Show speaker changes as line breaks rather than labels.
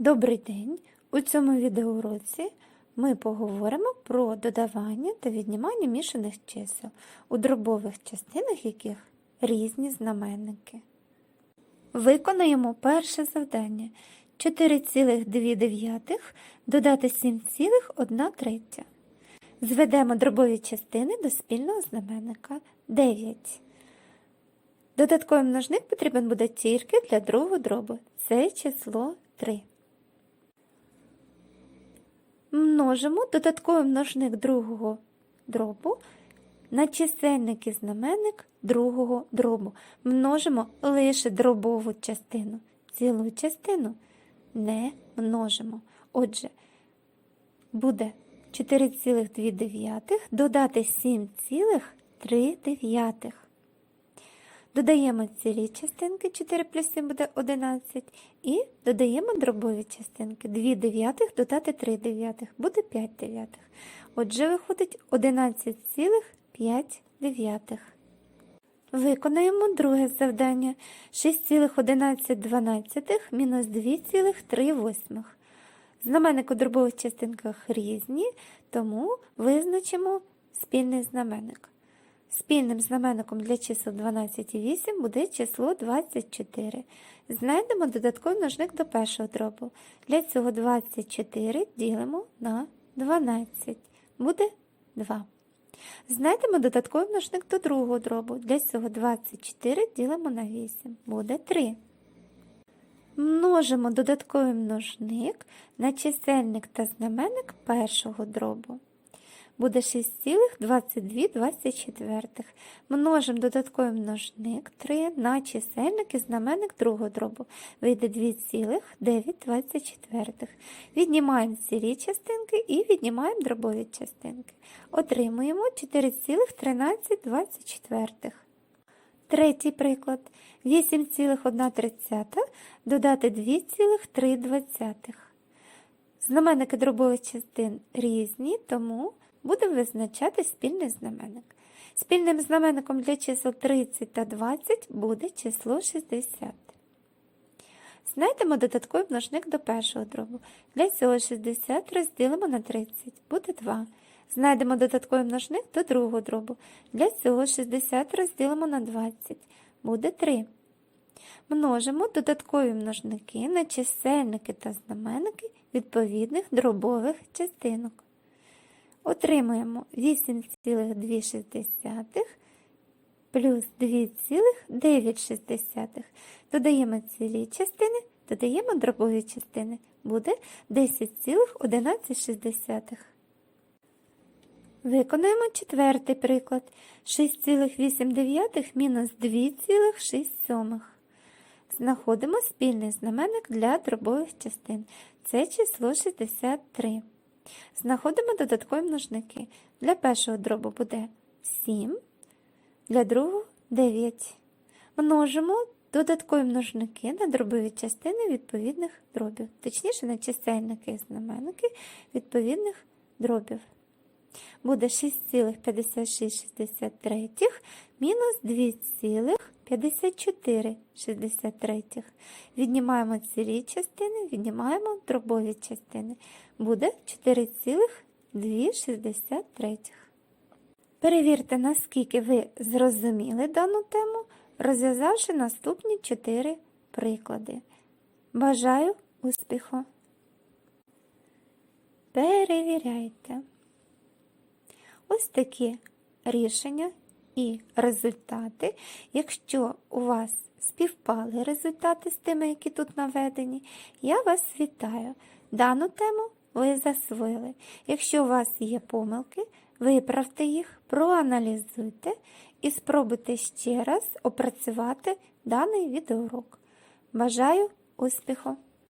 Добрий день! У цьому відеоуроці ми поговоримо про додавання та віднімання мішаних чисел, у дробових частинах яких різні знаменники. Виконаємо перше завдання 4,2 додати 7,1 третя. Зведемо дробові частини до спільного знаменника 9. Додатковий множник потрібен буде тільки для другого дробу. Це число 3. Множимо додатковий множник другого дробу на чисельник і знаменник другого дробу. Множимо лише дробову частину. Цілу частину не множимо. Отже, буде 4,2 додати 7,3. Додаємо цілі частинки, 4 плюс 7 буде 11, і додаємо дробові частинки. 2 дев'ятих додати 3 дев'ятих, буде 5 дев'ятих. Отже, виходить 11,5 дев'ятих. Виконаємо друге завдання 6,11 мінус 2,3 восьмих. Знаменник у дробових частинках різні, тому визначимо спільний знаменник. Спільним знаменником для чисел 12 і 8 буде число 24. Знайдемо додатковий множник до першого дробу. Для цього 24 ділимо на 12. Буде 2. Знайдемо додатковий множник до другого дробу. Для цього 24 ділимо на 8. Буде 3. Множимо додатковий множник на чисельник та знаменник першого дробу буде 6,22. Множимо додатковий множник 3 на чисельник і знаменник другого дробу. Вийде 2,924. Віднімаємо цілі частинки і віднімаємо дробові частинки. Отримуємо 4,1324. Третій приклад. 8,1 додати 2,3. Знаменники дробових частин різні, тому будемо визначати спільний знаменник. Спільним знаменником для чисел 30 та 20 буде число 60. Знайдемо додатковий множник до першого дробу. Для цього 60 розділимо на 30, буде 2. Знайдемо додатковий множник до другого дробу. Для цього 60 розділимо на 20, буде 3. Множимо додаткові множники на чисельники та знаменники відповідних дробових частинок. Отримуємо 8,2 плюс 2,9. Додаємо цілі частини, додаємо дробові частини. Буде 10,11. Виконуємо четвертий приклад. 6,8 мінус 2,6. Знаходимо спільний знаменник для дробових частин. Це число 63. Знаходимо додаткові множники. Для першого дробу буде 7, для другого 9. Множимо додаткові множники на дробові частини відповідних дробів, точніше на чисельники і знаменники відповідних дробів. Буде 6,5663 мінус 2,5463. Віднімаємо цілі частини, віднімаємо дробові частини. Буде 4,263. Перевірте, наскільки ви зрозуміли дану тему, розв'язавши наступні 4 приклади. Бажаю успіху! Перевіряйте. Ось такі рішення і результати. Якщо у вас співпали результати з тими, які тут наведені, я вас вітаю. Дану тему ви засвоїли. Якщо у вас є помилки, виправте їх, проаналізуйте і спробуйте ще раз опрацювати даний відеоурок. Бажаю успіху!